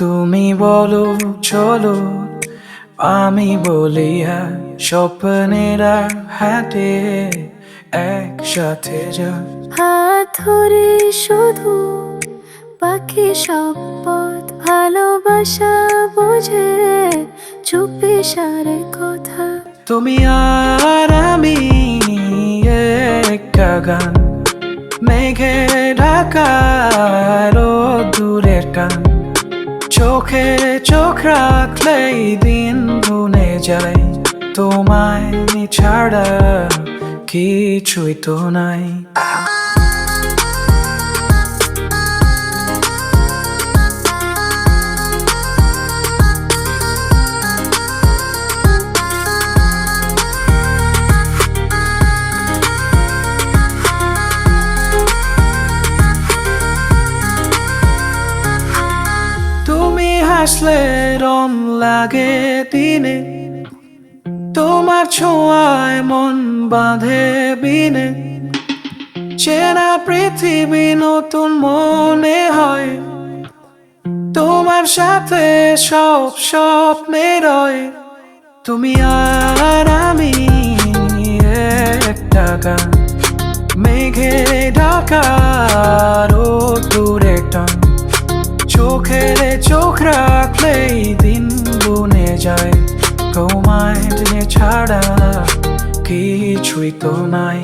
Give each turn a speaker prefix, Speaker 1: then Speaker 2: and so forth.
Speaker 1: তুমি বলো চলো। আমি বলি আর স্বপ্নেরা হাটে একসাথে যা।
Speaker 2: হাত ধরে শুধু পাখি শপথ ভালোবাসা বোঝে চুপি সারে কথা।
Speaker 1: তুমি আর আমি একটা গান মেঘে ঢাকা ঢাকার দূরের টান। চোখে চোখ রাখলেই দিন গুনে যায়। তোমায় ছাড়া কিছুই তো নাই। হাসলে রম লাগে দিনে। তোমার ছোঁয়ায় মন বাঁধে বিনে। চেনা পৃথিবী নতুন মনে হয়। তোমার সাথে সব স্বপ্নে রয়। তুমি আর আমি একটা গান। মেঘে ঢাকার কিছুই তো নাই